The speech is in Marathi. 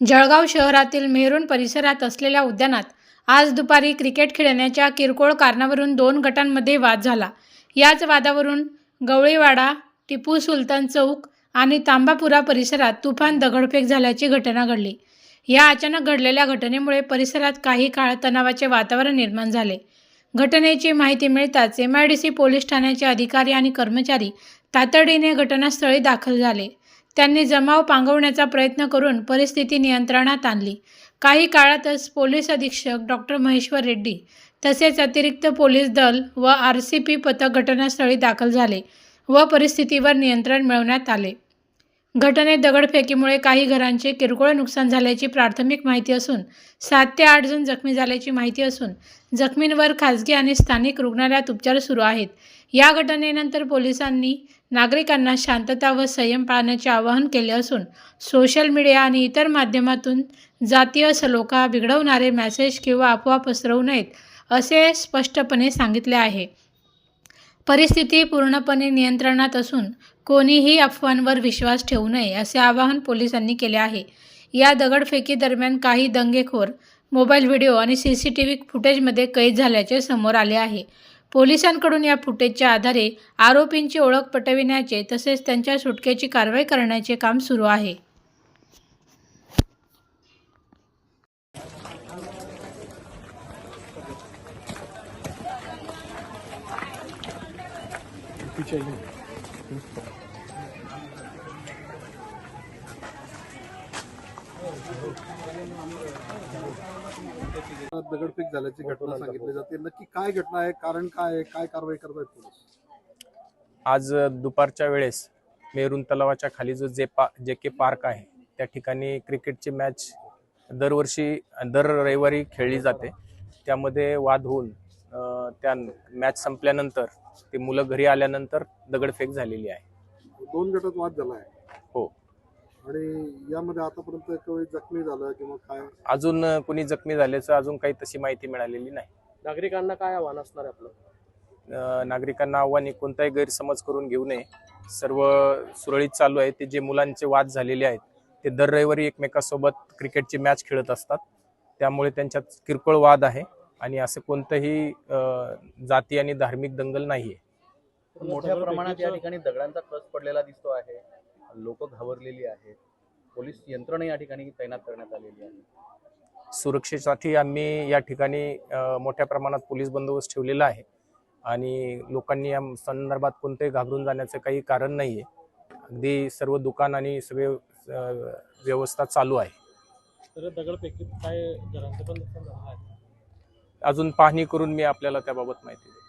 जळगाव शहरातील मेहरून परिसरात असलेल्या उद्यानात आज दुपारी क्रिकेट खेळण्याच्या किरकोळ कारणावरून दोन गटांमध्ये वाद झाला. याच वादावरून गवळीवाडा टिपू सुलतान चौक आणि तांबापुरा परिसरात तुफान दगडफेक झाल्याची घटना घडली. या अचानक घडलेल्या घटनेमुळे परिसरात काही काळ तणावाचे वातावरण निर्माण झाले. घटनेची माहिती मिळताच M I D C police ठाण्याचे अधिकारी आणि कर्मचारी तातडीने घटनास्थळी दाखल झाले. त्यांनी जमाव पांगवण्याचा प्रयत्न करून परिस्थिती नियंत्रणात आणली. काही काळातच पोलीस अधीक्षक डॉक्टर महेश्वर रेड्डी तसेच अतिरिक्त पोलीस दल व आर सी पी पथक घटनास्थळी दाखल झाले व परिस्थितीवर नियंत्रण मिळवण्यात आले. घटनेत दगडफेकीमुळे काही घरांचे किरकोळ नुकसान झाल्याची प्राथमिक माहिती असून सात ते आठ जण जखमी झाल्याची माहिती असून जखमींवर खासगी आणि स्थानिक रुग्णालयात उपचार सुरू आहेत. या घटनेनंतर पोलिसांनी नागरिकांना शांतता व संयम पाळण्याचे आवाहन केले असून सोशल मीडिया आणि इतर माध्यमातून जातीय सलोखा बिघडवणारे मेसेज किंवा अफवा पसरवू नयेत असे स्पष्टपणे सांगितले आहे. परिस्थिती पूर्णपणे नियंत्रणात असून कोणीही अफवांवर विश्वास ठेवू नये असे आवाहन पोलिसांनी केले आहे. या दगडफेकीदरम्यान काही दंगेखोर मोबाईल व्हिडिओ आणि सी सी टी व्ही फुटेजमध्ये कैद झाल्याचे समोर आले आहे. पोलिसांकडून या फुटेजच्या आधारे आरोपींची ओळख पटविण्याचे तसेच त्यांच्या सुटकेची कारवाई करण्याचे काम सुरू आहे. दगडफेक झाल्याची घटना सांगितली जाते. नक्की काय घटना आहे? कारण काय आहे? काय कारवाई करतायत पोलीस? आज दुपारच्या वेळेस मेरून तलावाच्या खाली जो जे पा जे के पार्क आहे त्या ठिकाणी क्रिकेटची मॅच दरवर्षी दर रविवारी खेळली जाते. त्यामध्ये वाद होऊन त्या मॅच संपल्यानंतर ते मुलं घरी आल्यानंतर दगडफेक झालेली आहे. दोन गटात वाद झाला आहे हो. आणि यामध्ये आतापर्यंत जखमी झालं किंवा काय? अजून कोणी जखमी झाल्याचं अजून काही तशी माहिती मिळालेली नाही. नागरिकांना काय आव्हान असणार आहे आपलं? अं, नागरिकांना आव्हाने कोणताही गैरसमज करून घेऊ नये. सर्व सुरळीत चालू आहे ते जे मुलांचे वाद झालेले आहेत ते दर रविवारी एकमेकासोबत क्रिकेटची मॅच खेळत असतात. त्यामुळे त्यांच्यात किरकोळ वाद आहे. आणि असं कोणतंही जाती आणि धार्मिक दंगल नाही आहे मोठ्या प्रमाणात या ठिकाणी दगडांचा कस पडलेला दिसतो आहे? लोक घाबरलेली आहेत. पोलीस यंत्रणा या ठिकाणी तैनात करण्यात आलेली आहे. सुरक्षेसाठी आम्ही या ठिकाणी मोठ्या प्रमाणात पोलीस बंदोबस्त ठेवलेला आहे. आणि लोकांनी या संदर्भात कोणतेही घाबरून जाण्याचं काही कारण नाही आहे अगदी सर्व दुकान आणि सगळे व्यवस्था चालू आहे. तर दगडफेकीत काय घरांचं पण नुकसान झालं आहे? अजून पाहणी करून मी आपल्याला त्याबाबत माहिती देईन.